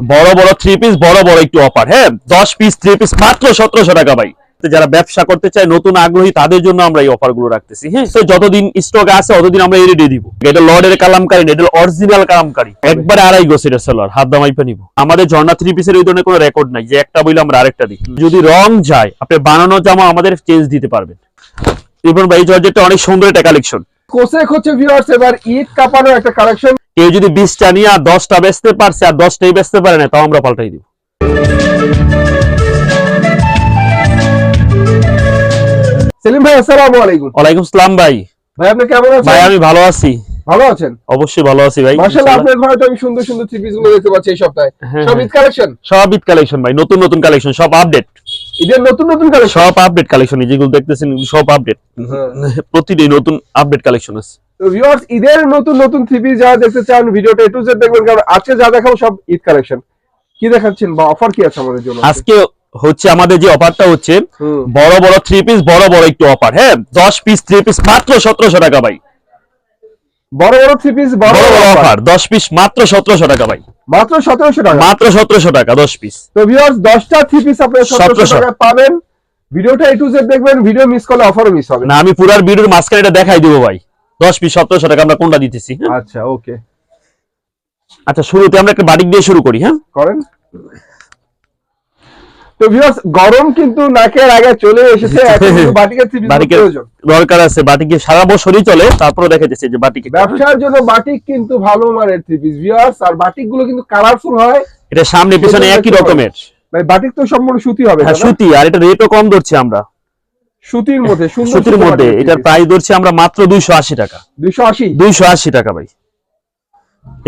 বড় বড় three piece বড় বড় একটু অফার হ্যাঁ? দশ পিস থ্রি পিস মাত্র সতেরোশো টাকা ভাই। যারা ব্যবসা করতে চায়, নতুন আগ্রহী, তাদের জন্য আমরা এই অফারগুলো রাখতেছি হ্যাঁ? তো যতদিন স্টক আছে ততদিন আমরা এরিডে দিব। এটা লর্ডের কালামকারী, এটা অরিজিনাল কালামকারী। একবারে আড়াই গোছের সেলার হাত দামাইপা নিব। আমাদের ঝর্ণা থ্রি পিসের ওই ধরনের কোনো রেকর্ড নাই, যে একটা বইলে আমরা আরেকটা দিই। যদি রং যায়, আপনি বানানো জামা আমাদের চেঞ্জ দিতে পারবেন। রিপন ভাই জর্জেটটা অনেক সুন্দর একটা কালেকশন কোসেক হচ্ছে ভিউয়ার্স এবার ঈদ কাপানো একটা কালেকশন কেউ যদি বিশটা নিয়ে আর দশটা বেচতে পারছে আর দশটাই বেচতে পারে না তাও আমরা পাল্টাই দিব। সেলিম ভাই আসসালামু আলাইকুম। ওয়ালাইকুম সালাম ভাই। ভাই আপনি কেমন ভাই আমি ভালো আছি। ভালো আছেন? অবশ্যই ভালো আছি ভাই মাশাআল্লাহ। আপনার ঘরে তো আমি সুন্দর সুন্দর থ্রি পিসগুলো দেখতে পাচ্ছি এই সপ্তাহে। হ্যাঁ, সব হ্যাঁ। ঈদ কালেকশন সব ঈদ কালেকশন ভাই নতুন নতুন কালেকশন সব আপডেট ঈদের নতুন নতুন কালেকশন সব আপডেট কালেকশন যেগুলো দেখতেছেন সব আপডেট প্রতিদিন নতুন আপডেট কালেকশন আছে। তো ভিউয়ার্স ঈদের নতুন নতুন থ্রি পিস যারা দেখতে চান ভিডিওটা এ টু জেড দেখবেন কারণ আজকে যা দেখাবো সব ঈদ কালেকশন কি দেখাচ্ছেন বা অফার কি আছে আমাদের জন্য? আজকে হচ্ছে আমাদের যে অফারটা হচ্ছে বড় বড় থ্রি পিস বড় বড় একটু অফার হ্যাঁ? দশ পিস থ্রি পিস মাত্র সতেরোশো টাকা ভাই। বড় বড় থ্রি পিস বড় বড় অফার দশ পিস মাত্র সতেরোশো টাকা ভাই। মাত্র সতেরোশো টাকা? মাত্র সতেরোশো টাকা দশ পিস তো ভিউয়ার্স দশটা থ্রি পিস আপনারা সতেরোশো 1700 টাকা পাবেন। ভিডিওটা এ টু জেড দেখবেন ভিডিও মিস করলে অফারও মিস হবে। না আমি পুরার ভিডিওর মাঝখানে এটা দেখাই দিব ভাই। দশ পিস সতেরোশো টাকা আমরা কোনটা দিতেছি হ্যাঁ? আচ্ছা ওকে। আচ্ছা শুরুতে আমরা একটা বাটিক দিয়ে শুরু করি হ্যাঁ? করেন। তো ভিউয়ার্স গরম কিন্তু নাকের আগে চলে এসেছে বাটিকের দরকার আছে বাটিকে সারা বছরই চলে তারপরে দেখা যাচ্ছে যে বাটিকে। ব্যবসার জন্য বাটিক কিন্তু ভালো মানের থ্রি পিস ভিউয়ার্স আর বাটিকগুলো কিন্তু কালারফুল হয়। এটা সামনে পিছনে একই রকমের। ভাই বাটিক তো সম্পূর্ণ সুতি হবে হ্যাঁ সুতি আর এটা রেটও কম ধরছি আমরা। সুতির মধ্যে সুতির মধ্যে এটার প্রাইস ধরছি আমরা মাত্র দুইশো আশি টাকা। টাকা ভাই।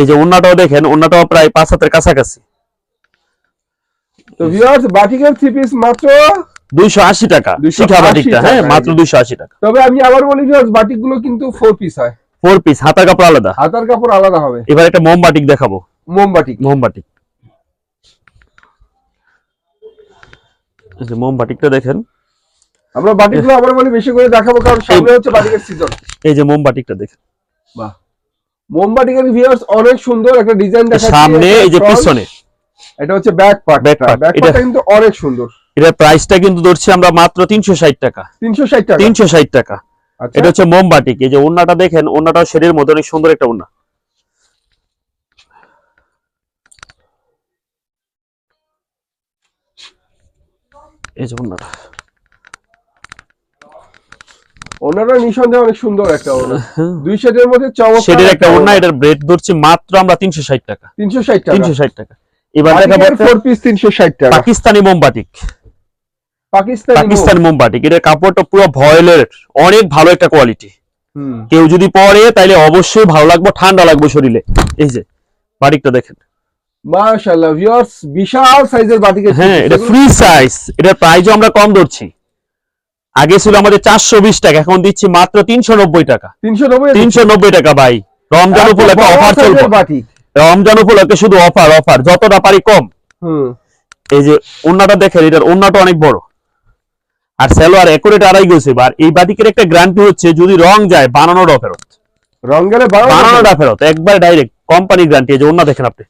এই যে দেখেন প্রায় হাতের কাছাকাছি। তো ভিউয়ার্স বাটিকের থ্রি পিস মাত্র দুইশো আশি টাকা শিখা বাটিকটা হ্যাঁ মাত্র টাকা। তবে আমি আবার বলি ভিউয়ার্স কিন্তু ফোর পিস হয়। ফোর পিস হাতার কাপড় আলাদা। হাতার কাপড় আলাদা হবে। এবার একটা মোম বাটিক দেখাবো। মোম বাটিক। মোম বাটিক। এই যে মোম বাটিকটা দেখেন আমরা বাটিকগুলো আবার বলি বেশি করে দেখাবো কারণ সামনে হচ্ছে বাটিকের সিজন এই যে মোম বাটিকটা দেখেন। বাহ। মোমবাটিকের ভিউয়ার্স অনেক সুন্দর একটা ডিজাইন দেখাচ্ছি। সামনে এটা এই যে পিছনে। এটা হচ্ছে ব্যাক পার্ট ব্যাক পার্টটা এটা- কিন্তু অনেক সুন্দর। এটার প্রাইসটা কিন্তু ধরছি আমরা মাত্র তিনশো ষাট টাকা। 360 টাকা? তিনশো ষাট টাকা। আচ্ছা। এটা হচ্ছে মোম বাটিক এই যে ওন্নাটা দেখেন ওন্নাটাও শেডের মধ্যে অনেক সুন্দর একটা ওন্না এই যে ওন্নাটা ওনারা নিঃসন্দেহে অনেক সুন্দর একটা ওনা দুই শেডের মধ্যে চমৎকার শেডের একটা ওন্না এটার ব্রেড ধরছি মাত্র আমরা তিনশো ষাট টাকা। 360 টাকা। তিনশো ষাট টাকা। এবার দেখাবো একটা ফোর পিস 360 টাকা। পাকিস্তানি মোম বাটিক পাকিস্তানি পাকিস্তানি মোম এটার কাপড়টা পুরো ভয়েলের অনেক ভালো একটা কোয়ালিটি হুম। কেউ যদি পরে তাহলে অবশ্যই ভালো লাগবে ঠান্ডা লাগবে শরীরে। এই যে বাটিকটা দেখেন। মাশাআল্লাহ ভিউয়ার্স বিশাল সাইজের বাটিকের হ্যাঁ এটা ফ্রি সাইজ এটার প্রাইসও আমরা কম ধরছি। আগে ছিল আমাদের চারশো বিশ টাকা এখন দিচ্ছি মাত্র তিনশো নব্বই টাকা। তিনশো নব্বই টাকা ভাই। রমজান উপলক্ষে অফার চলবে। রমজান উপলক্ষে শুধু অফার অফার যতটা পারি কম। হুম। এই যে ওন্নাটা দেখেন এটার ওন্নাটা অনেক বড়। আর সেলোয়ার একুরেট আড়াই গেছে আর এই বাটিকের একটা গ্যারান্টি হচ্ছে যদি রং যায় বানানোটা ফেরত। রং গেলে বানানো বানানোটা ফেরত। একবার ডাইরেক্ট কোম্পানি গ্যারান্টি এই যে ওন্না দেখেন আপনি।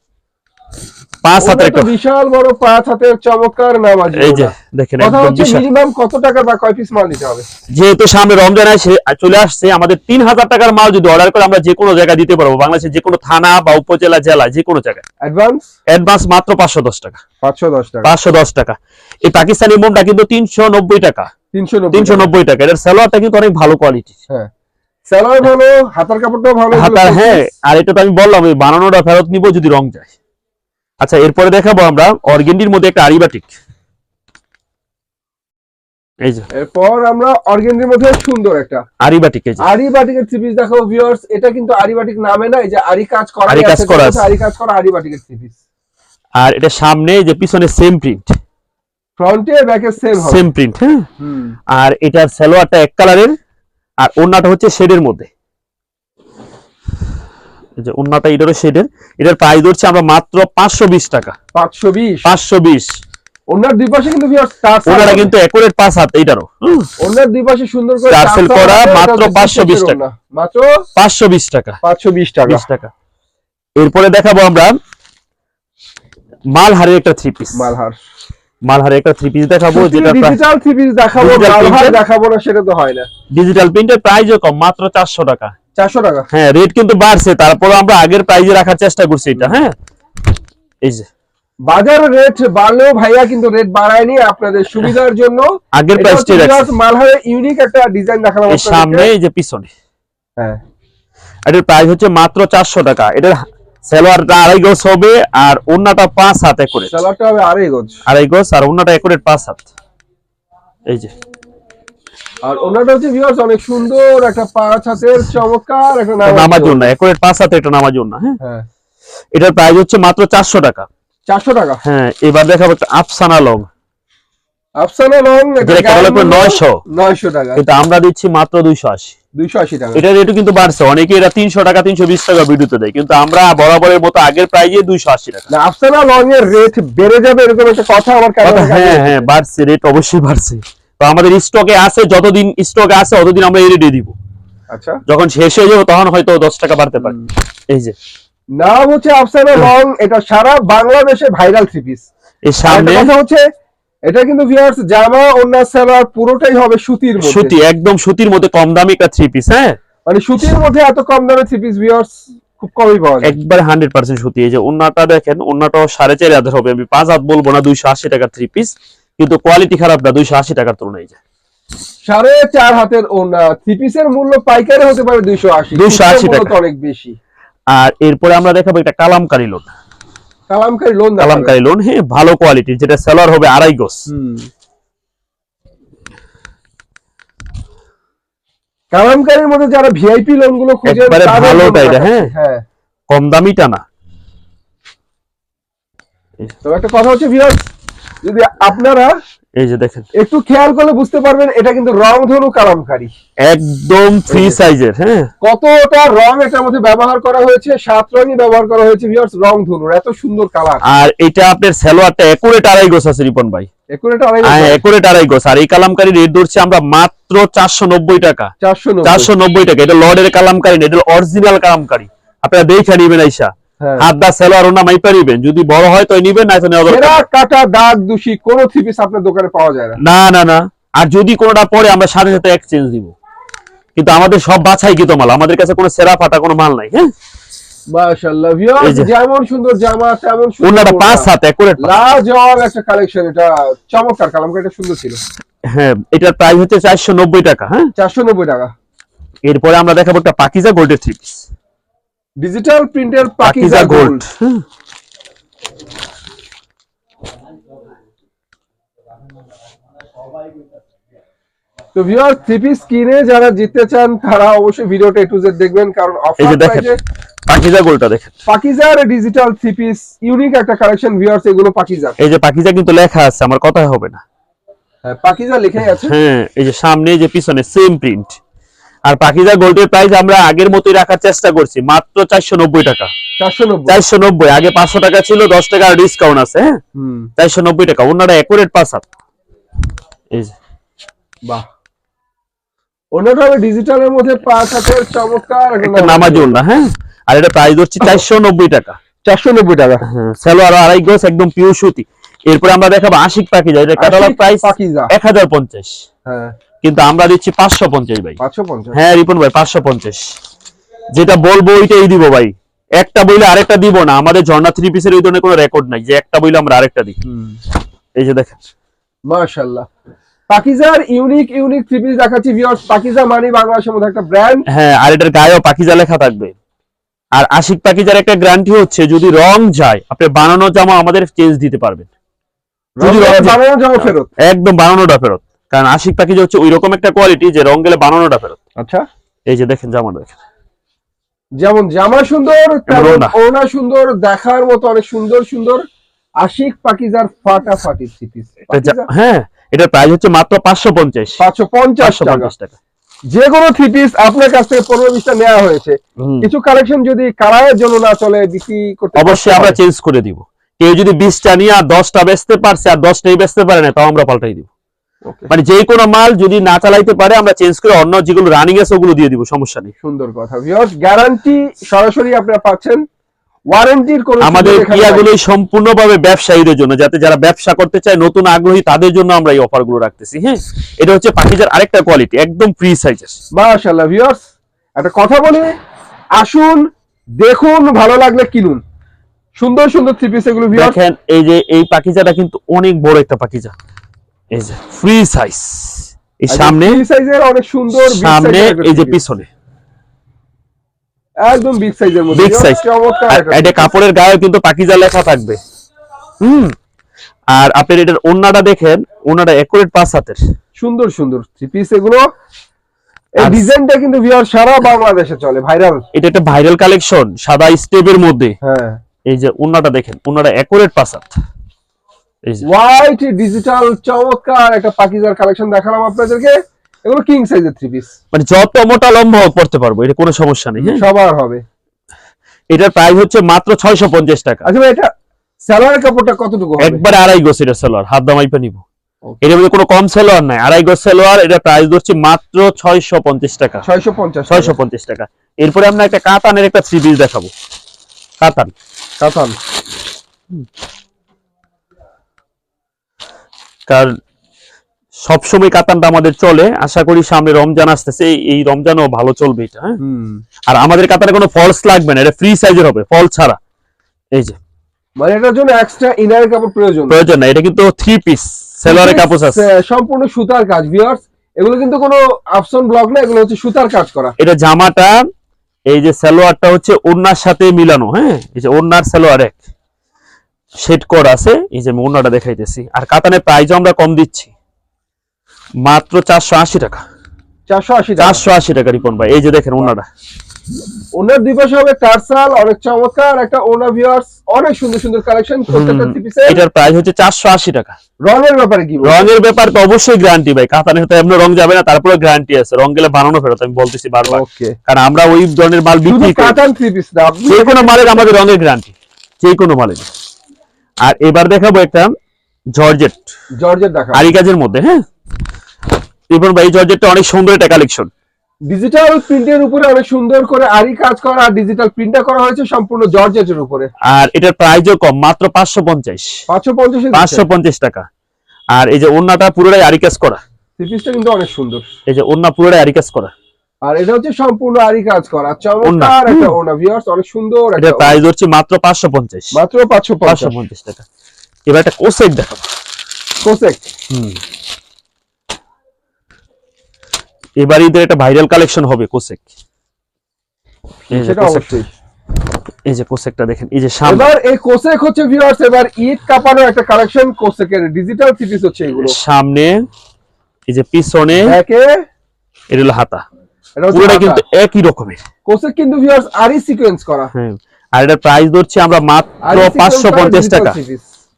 পাঁচ হাতের ওটা তো একটা বিশাল বড় পাঁচ হাতের চমৎকার নাম আছে এই যে ওটা। দেখেন কথা একদম হচ্ছে বিশাল। মিনিমাম কত টাকা বা কয় পিস মাল নিতে হবে? যেহেতু সামনে রমজান আসে চলে আসছে আমাদের তিন হাজার টাকার মাল যদি অর্ডার করে আমরা যে কোনো জায়গায় দিতে পারব। বাংলাদেশের যে কোনো থানা বা উপজেলা জেলা যে কোনো জায়গায়। অ্যাডভান্স অ্যাডভান্স মাত্র পাঁচশো দশ টাকা। পাঁচশো দশ টাকা। পাঁচশো দশ টাকা। এই পাকিস্তানি মোমটা কিন্তু তিনশো নব্বই টাকা। তিনশো নব্বই টাকা। এটার কিন্তু অনেক ভালো কোয়ালিটি হ্যাঁ। ভালো হাতার কাপড়টাও ভালো হাতার হ্যাঁ আর এটা তো আমি বললাম বানানোটা ফেরত নিব যদি রং যায়। আচ্ছা এরপরে দেখাবো আমরা অর্গেন্ডির মধ্যে একটা আরিবাটিক এই যে। এরপর আমরা অর্গেন্ডির মধ্যে সুন্দর একটা। আরিবাটিক এই যে। ভিউয়ার্স এটা কিন্তু আরি বাটিক নামে না এই যে আরি কাজ করা আরি কাজ করা আছে। আরি কাজ করা আরি বাটিকের আর এটা সামনে যে পিছনে সেম প্রিন্ট ফ্রন্টে ব্যাকে সেম হবে। সেম প্রিন্ট হ্যাঁ? আর এটার সালোয়ারটা এক কালারের আর ওন্নাটা হচ্ছে শেডের মধ্যে। যে ওন্নাটা এটারও শেডের এটার প্রাইস ধরছে আমরা মাত্র পাঁচশো বিশ টাকা। পাঁচশো বিশ? পাঁচশো বিশ। ওনার দুই পাশে কিন্তু ভিউয়ার্স ওনারা কিন্তু একুরেট পাঁচ হাত এইটারও। ওনার দুই পাশে সুন্দর করে Tarsal করা মাত্র 520 টাকা। মাত্র টাকা। টাকা। এরপরে দেখাবো আমরা মালহারের একটা থ্রি পিস মালহার। মালহারের একটা থ্রি পিস দেখাবো যেটা ডিজিটাল থ্রি পিস দেখাবো মালহার দেখাবো না সেটা তো হয় না। ডিজিটাল প্রিন্টের প্রাইসও কম মাত্র চারশো টাকা। চারশো টাকা। হ্যাঁ রেট কিন্তু বাড়ছে। তারপর আমরা আগের প্রাইজে রাখার চেষ্টা করছি এটা হ্যাঁ? এই যে। বাজার রেট বাড়লেও ভাইয়া কিন্তু রেট বাড়ায়নি আপনাদের সুবিধার জন্য। আগের এটা রাখছি মালহারের ইউনিক একটা ডিজাইন দেখালাম সামনে এই যে পিছনে। হ্যাঁ। এটার প্রাইস হচ্ছে মাত্র চারশো টাকা। এটার সালোয়ারটা আড়াই গজ হবে আর অন্যটা পাঁচ হাতে করে সালোয়ারটা হবে আড়াই গজ। আড়াই গজ আর অন্যটা একুরেট পাঁচ হাত। এই যে। আর ওনাটা হচ্ছে ভিউয়ার্স অনেক সুন্দর একটা পাঁচ হাতের চমৎকার একটা নামার জন্য। একুরেট পাঁচ হাতে এটা নামার জন্য হ্যাঁ? হ্যাঁ। এটার প্রাইস হচ্ছে মাত্র চারশো টাকা। চারশো টাকা? হ্যাঁ এবার দেখাবো আফসানা লং আফসানা লং করে 900 নয়শো। টাকা। কিন্তু আমরা দিচ্ছি মাত্র দুইশো আশি। দুইশো আশি টাকা। এটা রেটও কিন্তু বাড়ছে অনেকে এটা তিনশো টাকা তিনশো বিশ টাকা ভিডিওতে দেয় কিন্তু আমরা বরাবরের মতো আগের প্রাইজে দুইশো আশি টাকা। না আফসানা লং এর রেট বেড়ে যাবে এরকম একটা কথা আমার কথা- হ্যাঁ হ্যাঁ বাড়ছে রেট অবশ্যই বাড়ছে। তো আমাদের স্টকে আছে যতদিন স্টকে আছে ততদিন আমরা এরিডে দিব। আচ্ছা। যখন শেষ হয়ে যাবে তখন হয়তো দশ টাকা বাড়তে পারে। এই যে। নাম হচ্ছে আফসানা লং এটা সারা বাংলাদেশে ভাইরাল থ্রি পিস এই সামনে? কথা হচ্ছে এটা কিন্তু ভিউয়ার্স জামা ওন্না সালোয়ার পুরোটাই হবে সুতির মধ্যে। সুতি একদম সুতির মধ্যে কম দামি একটা থ্রি পিস হ্যাঁ? মানে সুতির মধ্যে এত কম দামে থ্রি পিস ভিউয়ার্স খুব কমই পাওয়া যায়। একবার হান্ড্রেড পার্সেন্ট সুতি। এই যে অন্যটা দেখেন সাড়ে চারি হাজার হবে। আমি পাঁচ হাত বলব না দুইশো আশি টাকার থ্রি পিস কিন্তু কোয়ালিটি খারাপ না দুইশো আশি টাকার তুলনায় যায় সাড়ে চার হাতের ওনা থ্রি পিসের মূল্য পাইকারি হতে পারে দুইশো আশি 280 টাকা। অনেক বেশি। আর এরপরে আমরা দেখাবো একটা kalamkari lawn kalamkari lawn kalamkari lawn হ্যাঁ ভালো কোয়ালিটির যেটা সেলার হবে আড়াই গোস কালামকারীর মধ্যে যারা ভিআইপি লোনগুলো খুঁজেন একবারে ভালোটা এটা, হ্যাঁ। হ্যাঁ। কম দামিটা না। তো একটা কথা হচ্ছে ভিউয়ার্স যদি আপনারা এই যে দেখেন। একটু খেয়াল করলে বুঝতে পারবেন এটা কিন্তু রং ধনু কালামকারী। একদম ফ্রি সাইজের হ্যাঁ? কতটা রং এটার মধ্যে ব্যবহার করা হয়েছে সাত রঙই ব্যবহার করা হয়েছে ভিউয়ার্স রং ধনুর এত সুন্দর কালার। আর এটা আপনার সালোয়ারটা একুরেট আড়াই গোস আছে রিপন ভাই। একুরেটা হ্যাঁ একুরেট আড়াই গোস আর এই কালামকারি রেট ধরছি আমরা মাত্র চারশো নব্বই টাকা। চারশো চারশো নব্বই টাকা। এটা লর্ডের কালামকারি না এটা অরিজিনাল কালামকারি। আপনারা দেখে নিবেন আইসা হ্যাঁ। হাত দা সেলোয়ার ওনা মাইপা নিবেন। যদি বড় হয় তো নিবেন না নেওয়া দরকার। কাটা দাগ দূষি কোন থ্রি পিস আপনার দোকানে পাওয়া যায় না। না না না। আর যদি কোনোটা পরে আমরা সাথে সাথে এক্সচেঞ্জ দিব। কিন্তু আমাদের সব বাছাই কিন্তু মাল। আমাদের কাছে কোনো সেরা ফাটা কোনো মাল নাই হ্যাঁ? মাশাআল্লাহ যেমন সুন্দর জামা তেমন সুন্দর ওনাটা পাঁচ হাত একুরেট একটা কালেকশন এটা চমৎকার কালামকারীটা সুন্দর ছিল। হ্যাঁ এটার প্রাইস হচ্ছে চারশো নব্বই টাকা হ্যাঁ? চারশো নব্বই টাকা। এরপরে আমরা দেখাবো একটা পাকিজা গোল্ডের থ্রি পিস ডিজিটাল প্রিন্টের পাকিজা গোল্ড তো ভিউয়ার থ্রি পিস কিনে যারা জিততে চান তারা অবশ্যই ভিডিওটা একটু জেড দেখবেন কারণ অফার দেখেন পাকিজা গোল্ডটা দেখেন। পাকিজার ডিজিটাল থ্রি পিস ইউনিক একটা কালেকশন ভিউয়ার্স এগুলো পাকিজা এই যে পাকিজা কিন্তু লেখা আছে আমার কথা হবে না। হ্যাঁ, পাকিজা লেখাই আছে। হ্যাঁ এই যে সামনে যে পিছনে সেম প্রিন্ট আর পাকিজা গোল্ডের প্রাইস আমরা আগের মতোই রাখার চেষ্টা করছি মাত্র চারশো নব্বই টাকা। চারশো নব্বই? আগে পাঁচশো টাকা ছিল দশ টাকা ডিসকাউন্ট আছে হ্যাঁ? চারশো নব্বই টাকা ওনারা একুরেট পাঁচ হাত। এই যে। বাহ। ডিজিটালের মধ্যে পাঁচ হাতের চমৎকার একটা নামাজ ওনা হ্যাঁ? আর এটা প্রাইস হচ্ছে চারশো নব্বই টাকা। চারশো নব্বই টাকা। হ্যাঁ সালোয়ার আড়াই একদম পিওর সুতি। এরপরে আমরা দেখাবো আশিক পাকিজা এটা ক্যাটালগ প্রাইস পাকিজা। এক হাজার পঞ্চাশ। হ্যাঁ। কিন্তু আমরা দিচ্ছি পাঁচশো পঞ্চাশ ভাই। হ্যাঁ রিপন ভাই পাঁচশো পঞ্চাশ। যেটা বলব ওইটাই দিব ভাই। একটা বইলে আরেকটা দিব না। আমাদের ঝর্ণা থ্রি পিসের ওই ধরনের কোনো রেকর্ড নাই। যে একটা বইলে আমরা আরেকটা দিই। এই যে দেখেন। মাশাআল্লাহ। পাকিজার ইউনিক ইউনিক থ্রি পিস দেখাচ্ছি ভিউয়ার্স পাকিজা মানে বাংলাদেশের মধ্যে একটা ব্র্যান্ড হ্যাঁ আর এটার গায়েও পাকিজা লেখা থাকবে। আর আশিক পাকিজার একটা গ্যারান্টি হচ্ছে যদি রং যায় আপনি বানানো জামা আমাদের চেঞ্জ দিতে পারবেন। যদি রং বানানো যাব ফেরত। একদম বানানোটা ফেরত। কারণ আশিক পাখিজা হচ্ছে ওই রকম একটা কোয়ালিটি যে রং গেলে বানানোটা ফেরত। আচ্ছা। এই যে দেখেন জামা দেখেন। যেমন জামা সুন্দর। ওড়না। সুন্দর দেখার মতো অনেক সুন্দর সুন্দর। আশিক পাকিজার ফাটাফাটি থ্রি পিস এটা যা- হ্যাঁ এটার প্রাইস হচ্ছে মাত্র পাঁচশো পঞ্চাশ। পাঁচশো পঞ্চাশ টাকা। পঞ্চাশ টাকা। যে কোনো থ্রি পিস আপনার কাছ থেকে পনেরো বিশটা নেওয়া হয়েছে। কিছু কালেকশন যদি কারায়ের জন্য না চলে বিক্রি করতে অবশ্যই আমরা চেঞ্জ করে দিব। কেউ যদি বিশটা নিয়ে আর দশটা বেচতে পারছে আর দশটাই বেচতে পারে না তাও আমরা পাল্টাই দিব। মানে যে কোনো মাল যদি না চালাইতে পারে আমরা চেঞ্জ করে অন্য যেগুলো রানিং আছে ওগুলো দিয়ে দিব সমস্যা নেই। সুন্দর কথা ভিউয়ার্স গ্যারান্টি সরাসরি আপনারা পাচ্ছেন। ওয়ারেন্টির কোন আমাদের কিয়াগুলো সম্পূর্ণভাবে ব্যবসায়ীদের জন্য যাতে যারা ব্যবসা করতে চায় নতুন আগ্রহী তাদের জন্য আমরা এই অফারগুলো রাখতেছি হ্যাঁ? এটা হচ্ছে পাখিজার আরেকটা কোয়ালিটি একদম ফ্রি সাইজের মাশাআল্লাহ ভিউয়ার্স একটা কথা বলি আসুন দেখুন ভালো লাগলে কিনুন। সুন্দর সুন্দর থ্রি পিস এগুলো দেখেন এই যে এই পাখিজাটা কিন্তু অনেক বড় একটা পাখিজা। এই যে ফ্রি সাইজ এই সামনে সাইজের অনেক সুন্দর সামনে এই যে পিছনে। একদম বিগ সাইজের মধ্যে। বিগ সাইজ এটা কাপড়ের গায়ে কিন্তু পাকিজা লেখা থাকবে। হুম। আর আপনার এটার ওন্নাটা দেখেন। ওন্নাটা একুরেট পাঁচ হাতের। সুন্দর সুন্দর। থ্রি পিস এগুলো। এই ডিজাইনটা কিন্তু ভিউয়ার সারা বাংলাদেশে চলে ভাইরাল এটা একটা ভাইরাল কালেকশন সাদা স্টেপের মধ্যে। হ্যাঁ। এই যে ওন্নাটা দেখেন ওন্নাটা একুরেট পাঁচ হাত। হোয়াইট ডিজিটাল চমৎকার একটা পাকিজার কালেকশন দেখালাম আপনাদেরকে। এগুলো কিং সাইজের থ্রি পিস মানে যত মোটা লম্বা পড়তে পারব এটা কোনো সমস্যা নেই হ্যাঁ? সবার হবে। এটার প্রাইস হচ্ছে মাত্র ছয়শো পঞ্চাশ টাকা। আচ্ছা এটা সালোয়ার কাপড়টা কতটুকু হবে? একবার আড়াই গোছ এটা সেলোয়ার হাত দামাইপা নিব। Okay. এটার মধ্যে কোনো কম সেলোয়ার নাই আড়াই গোছ সেলোয়ার এটা প্রাইস ধরছি মাত্র ছয়শো পঞ্চাশ টাকা। ছয়শো পঞ্চাশ ছয়শো পঞ্চাশ টাকা। এরপরে আমরা একটা কাতানের একটা থ্রি পিস দেখাবো। কাতান। কাতান। কারণ সবসময় কাতানটা আমাদের চলে। আশা করি সামনে রমজান আসতেছে এই- এই রমজানও ভালো চলবে এটা হ্যাঁ? আর আমাদের কাতানে কোনো ফলস লাগবে না এটা ফ্রি সাইজের হবে ফল ছাড়া। এই যে। মানে এটার জন্য এক্সট্রা ইনার কাপড় প্রয়োজন। প্রয়োজন না এটা কিন্তু থ্রি পিস সেলোয়ারের কাপড় আছে। সম্পূর্ণ সুতার কাজ ভিউয়ার্স এগুলো কিন্তু কোনো অপশন ব্লক না এগুলো হচ্ছে সুতার কাজ করা। এটা জামাটা এই যে সালোয়ারটা হচ্ছে ওড়নার সাথে মিলানো হ্যাঁ? এই যে ওড়নার সালোয়ার এক সেট করা আছে এই যে আমি দেখাইতেছি। আর কাতানের প্রাইসও আমরা কম দিচ্ছি। মাত্র চারশো আশি টাকা। চারশো আশি টাকা। চারশো আশি টাকা রিপন ভাই এই যে দেখেন ওড়নাটা। ওনার দুই পাশে হবে টার্সাল অনেক চমৎকার একটা ওনার ভিউয়ার্স অনেক সুন্দর সুন্দর কালেকশন প্রত্যেকটা পিসে এটার প্রাইস হচ্ছে চারশো আশি টাকা। রঙের ব্যাপারে কি? রঙের ব্যাপার তো অবশ্যই গ্যারান্টি ভাই। কাতানের তো এমন রং যাবে না তারপরে গ্যারান্টি আছে। রং গেলে বানানো ফেরত আমি বলতেছি বারবার। ওকে কারণ আমরা ওই ধরনের মাল বিক্রি করি। কাতান থ্রি পিস না যে কোনো মালের আমাদের রঙের গ্যারান্টি যে কোনো মালের। আর এবার দেখাবো একটা জর্জেট। জর্জেট দেখা আরি কাজের মধ্যে হ্যাঁ? রিপন ভাই জর্জেটটা অনেক সুন্দর একটা কালেকশন ডিজিটাল প্রিন্টের উপরে অনেক সুন্দর করে আরি কাজ করা আর ডিজিটাল প্রিন্টটা করা হয়েছে সম্পূর্ণ জর্জেটের উপরে। আর এটার প্রাইসও কম মাত্র পাঁচশো পঞ্চাশ। পাঁচশো পঞ্চাশ পাঁচশো পঞ্চাশ টাকা। আর এই যে ওন্নাটা পুরোটাই আরি কাজ করা। থ্রি পিসটা কিন্তু অনেক সুন্দর। এই যে ওন্না পুরোটাই আরি কাজ করা। আর এটা হচ্ছে সম্পূর্ণ আরি কাজ করা। চমৎকার একটা ওনা ভিউয়ার্স অনেক সুন্দর এটার প্রাইস হচ্ছে মাত্র পাঁচশো পঞ্চাশ। মাত্র পাঁচশো পাঁচশো পঞ্চাশ পঞ্চাশ টাকা। এবার একটা কোসেক দেখাবো। কোসেক হুম। এবার ঈদের একটা ভাইরাল কালেকশন হবে কোসেক এই যে সেটা। অবশ্যই। এই যে কোসেকটা দেখেন এই যে সামনে। এবার এই কোসেক হচ্ছে ভিউয়ার্স এবার ঈদ কাপানো একটা কালেকশন কোসেকের ডিজিটাল পিস হচ্ছে এগুলো। সামনে এই যে পিছনে একে এটা হলো হাতা। এটা পুরোটা। কিন্তু একই রকমের। কোসেক কিন্তু ভিউয়ার্স আরই সিকোয়েন্স করা। হ্যাঁ আর এটার প্রাইস ধরছি আমরা মাত্র আরি পাঁচশো পঞ্চাশ টাকা।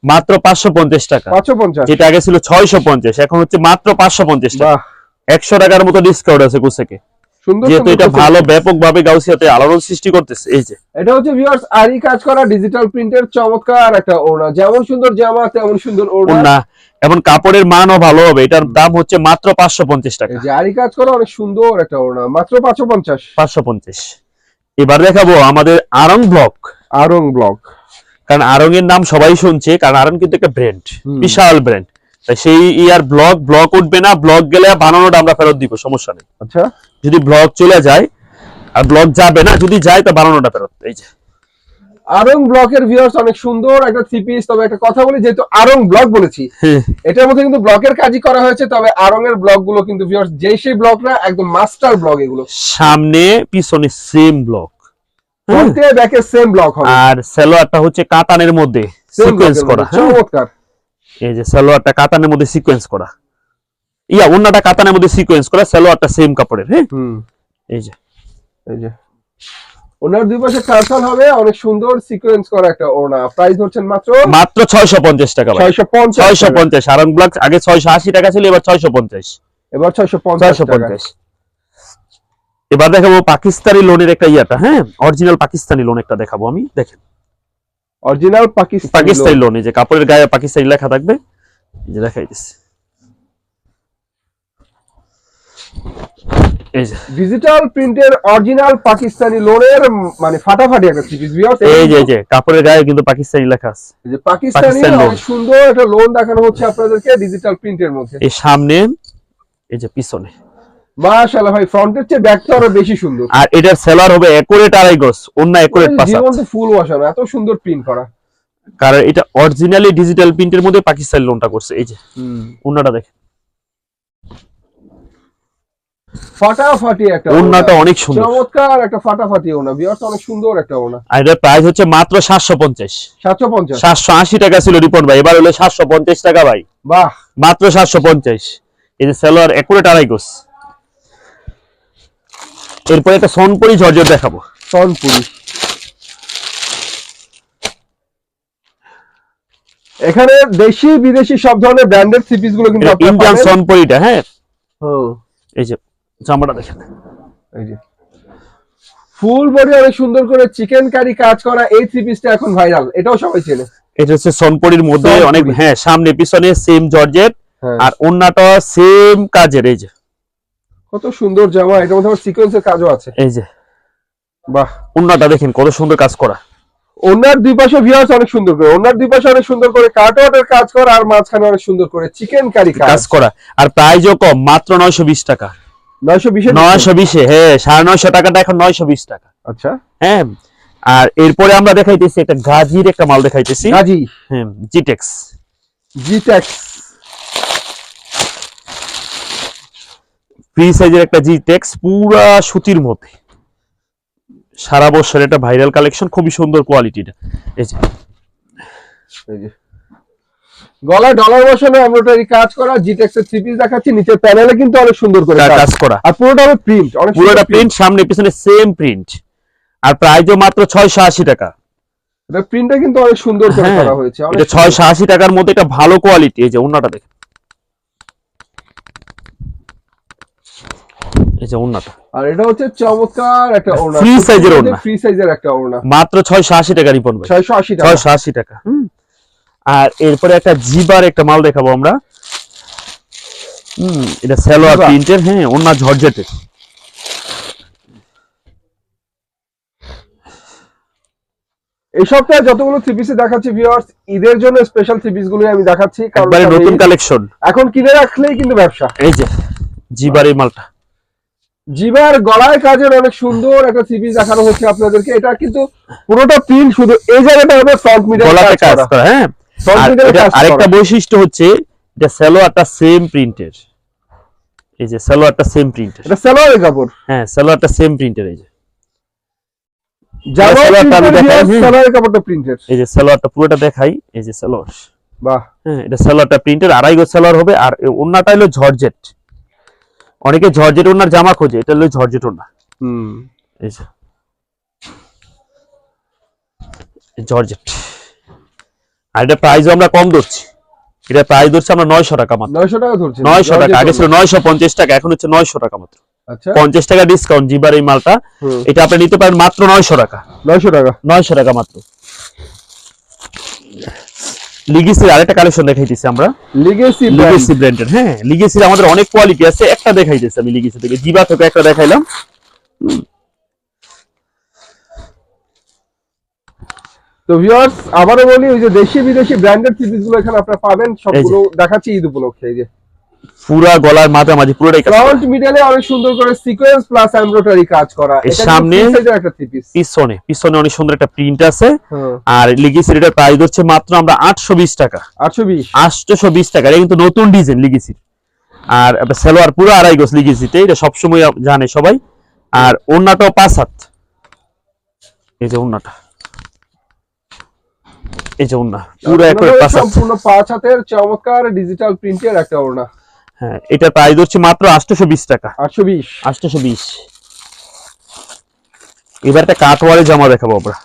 মাত্র পাঁচশো পঞ্চাশ টাকা। পাঁচশো পঞ্চাশ। যেটা আগে ছিল ছয়শো পঞ্চাশ এখন হচ্ছে মাত্র পাঁচশো পঞ্চাশ টাকা। বাহ। একশো টাকার মতো ডিসকাউন্ট আছে কোসেকে যেহেতু সুন্দর এটা কোসেক। ভালো ব্যাপক ভাবে গাউসিয়াতে আলোড়ন সৃষ্টি করতেছে এই যে। এটা হচ্ছে ভিউয়ার্স আরি কাজ করা ডিজিটাল প্রিন্টের চমৎকার একটা ওড়না। যেমন সুন্দর জামা তেমন সুন্দর ওড়না। এবং কাপড়ের মানও ভালো হবে। এটার দাম হচ্ছে মাত্র পাঁচশো পঞ্চাশ টাকা। যে আরি কাজ করা অনেক সুন্দর একটা ওড়না। মাত্র পাঁচশো পঞ্চাশ। পাঁচশো পঞ্চাশ। এবার দেখাবো আমাদের আরং ব্লক। আরং ব্লক। কারণ আরং এর নাম সবাই শুনছে কারণ আরং কিন্তু একটা ব্র্যান্ড বিশাল ব্র্যান্ড তাই সেই ইয়ার ব্লক ব্লক উঠবে না ব্লক গেলে বানানোটা আমরা ফেরত দিব সমস্যা নেই। আচ্ছা। যদি ব্লক চলে যায় আর ব্লক যাবে না যদি যায় তা বানানোটা ফেরত এই যে। আরং ব্লকের ভিউয়ার্স অনেক সুন্দর একটা থ্রি পিস তবে একটা কথা বলি যেহেতু আরং ব্লক বলেছি এটার মধ্যে কিন্তু ব্লকের কাজই করা হয়েছে তবে আরং এর ব্লকগুলো কিন্তু ভিউয়ার্স যেই সেই ব্লক না একদম মাস্টার ব্লক এগুলো। সামনে পিছনে সেম ব্লক ফ্রন্টে ব্যাকে সেম ব্লক হবে। আর সেলোয়ারটা হচ্ছে কাতানের মধ্যে সিকোয়েন্স করা হ্যাঁ? চমৎকার। এই যে সালোয়ারটা কাতানের মধ্যে সিকোয়েন্স করা। ইয়া অন্যটা কাতানের মধ্যে সিকোয়েন্স করা সালোয়ারটা সেম কাপড়ের হ্যাঁ? এই যে। এই যে। ওনার দুই পাশে টার্সাল হবে অনেক সুন্দর সিকোয়েন্স করা একটা ওনা প্রাইস মাত্র? মাত্র ছয়শো পঞ্চাশ টাকা ভাই। ছয়শো পঞ্চাশ ছয়শো পঞ্চাশ। আরং ব্লক আগে ছয়শো আশি টাকা ছিল এবার ছয়শো পঞ্চাশ। এবার ছয়শো পঞ্চাশ ছয়শো পঞ্চাশ। এবার দেখাবো পাকিস্তানি লোনের একটা ইয়াটা হ্যাঁ? অরিজিনাল পাকিস্তানি লোন একটা দেখাবো আমি। দেখেন। অরিজিনাল পাকিস্তানি পাকিস্তানি লোন এই যে কাপড়ের গায়ে পাকিস্তানি লেখা থাকবে। এই যে দেখাই দিচ্ছি এই যে। ডিজিটাল প্রিন্টের অরিজিনাল পাকিস্তানি লোনের মানে ফাটাফাটি একটা পিস ভিউয়ার্স এই যে এই যে কাপড়ের গায়ে কিন্তু পাকিস্তানি লেখা আছে। যে পাকিস্তানি পাকিস্তান সুন্দর একটা লোন দেখানো হচ্ছে আপনাদেরকে ডিজিটাল প্রিন্টের মধ্যে। এই সামনে এই যে পিছনে। মাশাআল্লাহ ভাই ফ্রন্টের চেয়ে ব্যাকটা আরও বেশি সুন্দর। আর এটার সেলার হবে একুরেট আড়াই গজ অন্য একুরেট পাঁচ জীবন্ত ফুল এত সুন্দর প্রিন্ট করা। কারণ এটা অরিজিনালি ডিজিটাল প্রিন্টের মধ্যে পাকিস্তানি লোনটা করছে এই যে। অন্যটা দেখেন। ফাটাফাটি একটা অনেক সুন্দর। চমৎকার একটা ফাটাফাটি ওনা অনেক সুন্দর একটা ওনা আর এটার প্রাইস হচ্ছে মাত্র সাতশো পঞ্চাশ। সাতশো পঞ্চাশ। সাতশো আশি টাকা ছিল রিপোর্ট ভাই এবার হলো সাতশো পঞ্চাশ টাকা ভাই। বাহ। মাত্র সাতশো পঞ্চাশ। এই যে সেলোয়ার একুরেট আড়াই এরপরে একটা সোনপুরি জর্জর দেখাবো। সনপুরি। এখানে দেশি বিদেশি সব ধরনের ব্র্যান্ডেড থ্রি পিসগুলো কিন্তু আপনারা ইন্ডিয়ান। সোনপুরিটা হ্যাঁ? হুম, এই যে জামাটা দেখেন। এই যে। ফুল বডি অনেক সুন্দর করে চিকেন কারি কাজ করা এই থ্রি পিসটা এখন ভাইরাল এটাও সবাই চেনে। এটা হচ্ছে সোনপুরির মধ্যে অনেক হ্যাঁ সামনে পিছনে সেম জর্জেট হ্যাঁ। আর অন্যটা সেম কাজের এই যে। কত সুন্দর জামা এটার মধ্যে আবার সিকোয়েন্সের কাজও আছে। এই যে। বাহ। অন্যটা দেখেন কত সুন্দর কাজ করা। ওনার দুই পাশে ভিউয়ার্স অনেক সুন্দর করে ওনার দুই পাশে অনেক সুন্দর করে কাটওয়াটের কাজ করা আর মাঝখানে অনেক সুন্দর করে চিকেন কারি কাজ। করা। আর প্রাইসও কম মাত্র নয়শো বিশ টাকা। নয়শো বিশে নয়শো বিশে হ্যাঁ সাড়ে নয়শো টাকাটা এখন নয়শো বিশ টাকা। আচ্ছা। হ্যাঁ আর এরপরে আমরা দেখাইতেছি একটা গাজির একটা মাল দেখাইতেছি। গাজি? হ্যাঁ জিটেক্স জিটেক্স ফ্রি সাইজের একটা জিটেক্স পুরা সুতির মধ্যে। সারা বছর এটা ভাইরাল কালেকশন খুবই সুন্দর কোয়ালিটিটা এই যে। গলায় ডলার বসানো এমব্রয়ডারি কাজ করা জিটেক্স এর থ্রি পিস দেখাচ্ছি নিচের প্যানেলে কিন্তু অনেক সুন্দর করে কাজ। করা। আর পুরোটা হবে প্রিন্ট অনেক পুরোটা প্রিন্ট সামনে পিছনে সেম প্রিন্ট আর প্রাইসও মাত্র ছয়শো আশি টাকা। এটা প্রিন্টটা কিন্তু অনেক সুন্দর করে হ্যাঁ, করা হয়েছে এটা ছয়শো আশি টাকার মধ্যে এটা ভালো কোয়ালিটি এই যে অন্যটা দেখেন। এই যে অন্যটা আর এটা হচ্ছে চমৎকার একটা ওড়না। Free size এর ওড়না। ফ্রি সাইজের একটা ওড়না। মাত্র ছয়শো আশি টাকা রিপন ভাই। ছয়শো আশি টাকা। ছয়শো আশি টাকা। হুম। আর এরপরে একটা জিবার একটা মাল দেখাবো আমরা। হুম এটা সালোয়ার। প্রিন্টের হ্যাঁ অন্য ঝরঝটের। এই সপ্তাহে যতগুলো থ্রি পিস দেখাচ্ছি ভিউয়ার্স ঈদের জন্য স্পেশাল থ্রি পিস গুলোই আমি দেখাচ্ছি। কারণ নতুন কালেকশন এখন কিনে রাখলেই কিন্তু ব্যবসা। এই যে জিবার এই মালটা। জিবার গলায় কাজের অনেক সুন্দর একটা পিস দেখানো হচ্ছে আপনাদেরকে। এটা কিন্তু পুরোটা প্রিন্ট শুধু এই জায়গাটা হবে ফ্রন্ট গলাতে কাজ করা। হ্যাঁ? আরেকটা বৈশিষ্ট্য হচ্ছে এটা সালোয়ারটা সেম প্রিন্টের এই যে সালোয়ারটা সেম প্রিন্টের এটা সালোয়ারের কাপড়। হ্যাঁ সালোয়ারটা সেম প্রিন্টের এই যে। সালোয়ারের কাপড়টা প্রিন্টেড এই যে সালোয়ারটা পুরোটা দেখাই এই যে সালোয়ার। বাহ। হ্যাঁ এটা সালোয়ারটা প্রিন্টের আড়াই গজ সালোয়ার হবে আর এ ওড়নাটা হলো জর্জেট অনেকে জর্জেট ওড়নার জামা খোঁজে এটা হলো জর্জেট ওড়না হুম। এই যে। জর্জেট আর এটা প্রাইসও আমরা কম ধরছি। এটা প্রাইস ধরছি আমরা নয়শো টাকা মাত্র। নয়শো টাকা ধরছে। নয়শো টাকা আগে ছিল নয়শো পঞ্চাশ। টাকা এখন হচ্ছে নয়শো টাকা মাত্র। আচ্ছা। পঞ্চাশ টাকা ডিসকাউন্ট জিবার এই মালটা। এটা আপনি নিতে পারেন মাত্র নয়শো টাকা। নয়শো টাকা। নয়শো টাকা মাত্র। লিগেসির আরেকটা কালেকশন দেখাইতেছি আমরা। লিগেসি লিগেসি ব্র্যান্ডের হ্যাঁ লিগেসির আমাদের অনেক কোয়ালিটি আছে একটা দেখাইতেছি আমি লিগেসি থেকে। জিবা থেকে একটা দেখাইলাম। তো ভিউয়ার্স আবারও বলি ওই যে দেশি বিদেশি ব্র্যান্ডেড টিভিসগুলো এখানে আপনারা পাবেন সবগুলো দেখাচ্ছি ঈদ উপলক্ষে এই যে। পুরা গলার মাঝামাঝি পুরোটাই কাজ। ফ্রন্ট মিডলে অনেক সুন্দর করে সিকোয়েন্স প্লাস এমব্রয়ডারি কাজ করা। এর সামনে- একটা পিছনে পিছনে অনেক সুন্দর একটা প্রিন্ট আছে। হ্যাঁ। আর লিগেসির এটা প্রাইস হচ্ছে মাত্র আমরা আটশো বিশ টাকা। আটশো বিশ। আটশোশো বিশ টাকা এটা কিন্তু নতুন ডিজাইন লিগেসির আর সালোয়ার পুরো আড়াই গোস লিগেসিতে এটা সবসময় জানে সবাই। আর ওন্নাটাও পাঁচ হাত। এই যে ওন্নাটা এই যে ওন্না পুরো একবারে পাঁচ হাত। সম্পূর্ণ পাঁচ হাতের চমৎকার ডিজিটাল প্রিন্টের একটা ওড়না। হ্যাঁ এটার প্রাইস হচ্ছে মাত্র আটশোশো বিশ টাকা। আটশো বিশ আটশোশো বিশ। এবার একটা কাটওয়ারে জামা দেখাবো আমরা।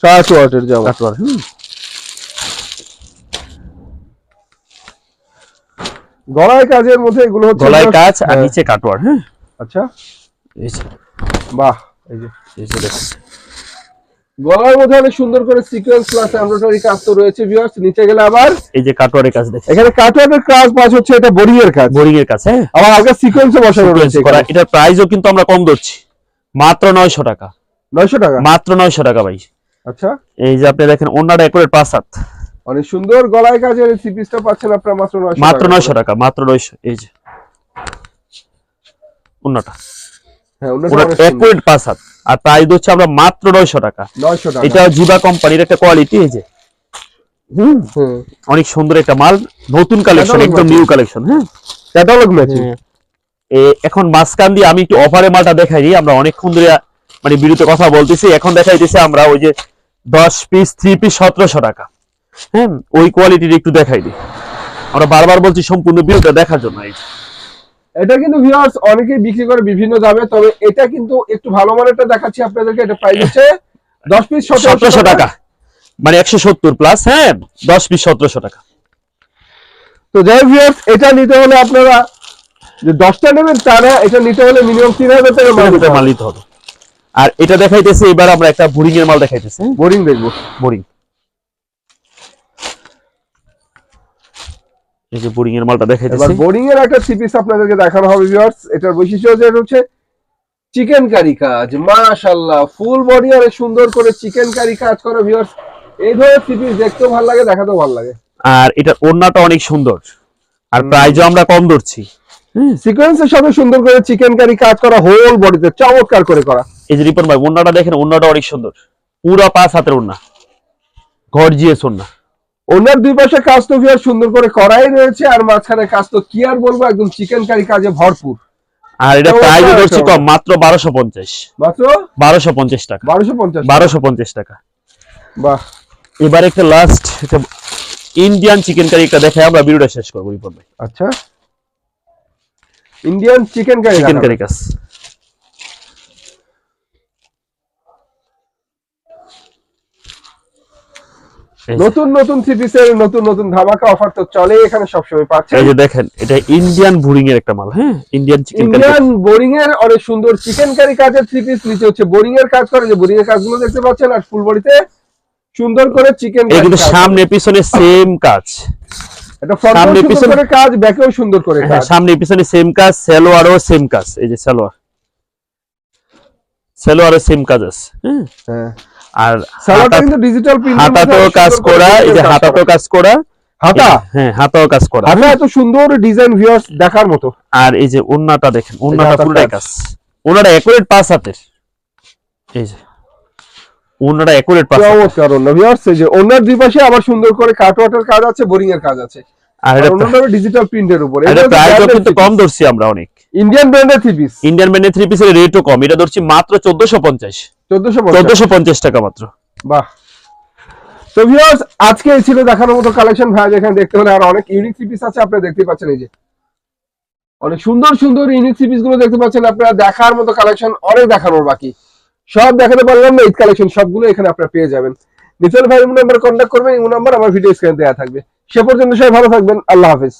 সাত ওয়াটের জামা। কাটওয়ার হুম। গলায় কাজের মধ্যে এগুলো হচ্ছে গলায় কাজ আর হ্যাঁ, নিচে কাটওয়ার হ্যাঁ আচ্ছা। এই যে। বাহ এই যে। এই যে দেখুন। গলার মধ্যে অনেক সুন্দর করে সিকোয়েন্স প্লাস এমব্রয়ডারি কাজ তো রয়েছে ভিউয়ার্স নিচে গেলে আবার এই যে কাটোয়ারের কাজ দেখেন এখানে কাটওয়ার্কের কাজ পাঁচ হচ্ছে এটা বোরিং এর কাজ। বোরিং এর কাছে হ্যাঁ? আবার হালকা সিকোয়েন্সও বসানো রয়েছে এটার প্রাইসও কিন্তু আমরা কম ধরছি। মাত্র নয়শো টাকা। নয়শো টাকা? মাত্র নয়শো টাকা ভাই। আচ্ছা। এই যে আপনি দেখেন অন্যটা একরের পাঁচ হাত। অনেক সুন্দর গলায় কাজের এই পিসটা পাচ্ছেন আপনারা মাত্র নয়শো মাত্র নয়শো টাকা মাত্র নয়শো এই যে। অন্যটা হ্যাঁ সুন্দর। একুরেট পাঁচ হাত। আর প্রাইস হচ্ছে আমরা মাত্র নয়শো টাকা। এটা জিবা কোম্পানির একটা কোয়ালিটি এই যে। হুম। অনেক সুন্দর একটা মাল নতুন কালেকশন একদম নিউ কালেকশন হ্যাঁ। ক্যাটালগ ম্যাচিং এ, এখন মাঝখান দিয়ে আমি একটু অফারে মালটা দেখাই দিই আমরা অনেকক্ষণ ধরে মানে বিরুদ্ধে কথা বলতেছি এখন দেখাই দেখাইতেছি আমরা ওই যে দশ পিস থ্রি পিস সতেরোশো টাকা। হ্যাঁ ওই কোয়ালিটির একটু দেখাই দিই। আমরা বারবার বলছি সম্পূর্ণ বিরুদ্ধে দেখার জন্য এই। এটা কিন্তু ভিউয়ার্স অনেকেই বিক্রি করে বিভিন্ন দামে। তবে এটা কিন্তু একটু ভালো মানেরটা দেখাচ্ছি আপনাদেরকে। এটা প্রাইস হচ্ছে দশ পিস সতেরোশো টাকা। মানে একশো সত্তর প্লাস হ্যাঁ দশ পিস সতেরোশো টাকা। তো যাই ভিউয়ার্স এটা নিতে হলে আপনারা যে দশটা নেবেন তা এটা নিতে হলে মিনিমাম তিন হাজার টাকা মাল নিতে হবে। আর এটা দেখাইতেছি এবার আমরা একটা বোরিং এর মাল দেখাইতেছি। হ্যাঁ? বোরিং দেখব। বোরিং। এই যে বোরিং এর মালটা এবার বোরিং এর একটা থ্রি পিস আপনাদেরকে দেখানো হবে ভিউয়ার্স এটার বৈশিষ্ট্য এটা হচ্ছে চিকেন কারি কাজ। মাশাআল্লাহ ফুল বডি আর সুন্দর করে চিকেন কারি কাজ করা ভিউয়ার্স এই ধরনের থ্রি পিস দেখতেও ভালো লাগে দেখাতেও ভালো লাগে। আর এটার ওড়নাটা অনেক সুন্দর। আর প্রাইজও আমরা কম ধরছি। সিকোয়েন্সের সাথে সুন্দর করে চিকেন কারি কাজ করা হোল বডিতে চমৎকার করে করা। এই যে রিপন ভাই ওড়নাটা দেখেন ওড়নাটা অনেক সুন্দর। পুরা পাঁচ হাতের ওড়না। গর্জিয়াস ওড়না। ওনার দুই পাশে কাজ তো ভিউয়ার সুন্দর করে করাই রয়েছে আর মাঝখানে কাজ তো কি আর বলব একদম চিকেন কারি কাজে ভরপুর। আর এটা প্রাইস ধরছি কম মাত্র বারোশো পঞ্চাশ। মাত্র? বারোশো পঞ্চাশ টাকা। বারোশো পঞ্চাশ বারোশো পঞ্চাশ টাকা। বাহ। এবার একটা লাস্ট এটা ইন্ডিয়ান চিকেন কারি একটা দেখে আমরা ভিডিওটা শেষ করব রিপন ভাই আচ্ছা। Indian chicken curry chicken curry কাজ এই যে- নতুন নতুন থ্রি পিসের নতুন নতুন ধামাকা অফার তো চলে এখানে সবসময় পাচ্ছেন। এই যে দেখেন এটা ইন্ডিয়ান বুরিং এর একটা মাল হ্যাঁ? ইন্ডিয়ান চিকেন ইন্ডিয়ান বোরিং এর অনেক সুন্দর চিকেন কারি কাজের থ্রি পিস নিচে হচ্ছে বোরিং এর কাজ করে যে বোরিং এর কাজগুলো দেখতে পাচ্ছেন আর ফুল বডিতে সুন্দর করে চিকেন এটা কিন্তু সামনে পিছনে সেম কাজ। এটা সামনে পিছনে- করে কাজ ব্যাকেও সুন্দর করে হ্যাঁ কাজ। সামনে পিছনে সেম কাজ সালোয়ারও সেম কাজ এই যে সালোয়ার। সালোয়ারও সেম কাজ আছে হ্যাঁ? হ্যাঁ। আর হাতা- কিন্তু ডিজিটাল প্রিন্ট হাতাতেও কাজ করা এই যে হাতাতেও কাজ করা। হাতা? হ্যাঁ হাতাও কাজ করা। হাতা এত সুন্দর ডিজাইন ভিউয়ার্স দেখার মতো। আর এই যে ওন্নাটা দেখেন ওন্নাটা পুরোটাই কাজ। ওন্নাটা একুরেট পাঁচ হাতের। এই যে ওন্নাটা একুরেট পাঁচ চমৎকার অন্য ভিউয়ার্স এই যে ওনার দুই পাশে আবার সুন্দর করে কাটওয়াটার কাজ আছে বোরিং এর কাজ আছে। আর এটা অন্যটা ডিজিটাল প্রিন্টের উপর। এটা প্রাইসও কিন্তু কম ধরছি আমরা অনেক। ইন্ডিয়ান ব্র্যান্ডের থ্রি পিস ইন্ডিয়ান ব্যান্ডের থ্রি পিসের রেটও কম। এটা ধরছি মাত্র চোদ্দশো পঞ্চাশ। চোদ্দশো পঞ্চাশ। টাকা মাত্র। বাহ। তো ভিউয়ার্স আজকে এই ছিল দেখানোর মতো কালেকশন ভাই যেখানে দেখতে আর অনেক ইউনিক পিস আছে আপনারা দেখতে পাচ্ছেন এই যে। অনেক সুন্দর সুন্দর ইউনিক পিসগুলো দেখতে পাচ্ছেন আপনারা দেখার মতো কালেকশন অনেক দেখানোর বাকি। সব দেখাতে পারলাম না ঈদ কালেকশন সবগুলো এখানে আপনারা পেয়ে যাবেন। নিচের ভাই নাম্বার কন্ট্যাক্ট করবেন এই নাম্বার আমার ভিডিও স্ক্রিনে দেওয়া থাকবে। সে পর্যন্ত সবাই ভালো থাকবেন আল্লাহ হাফেজ।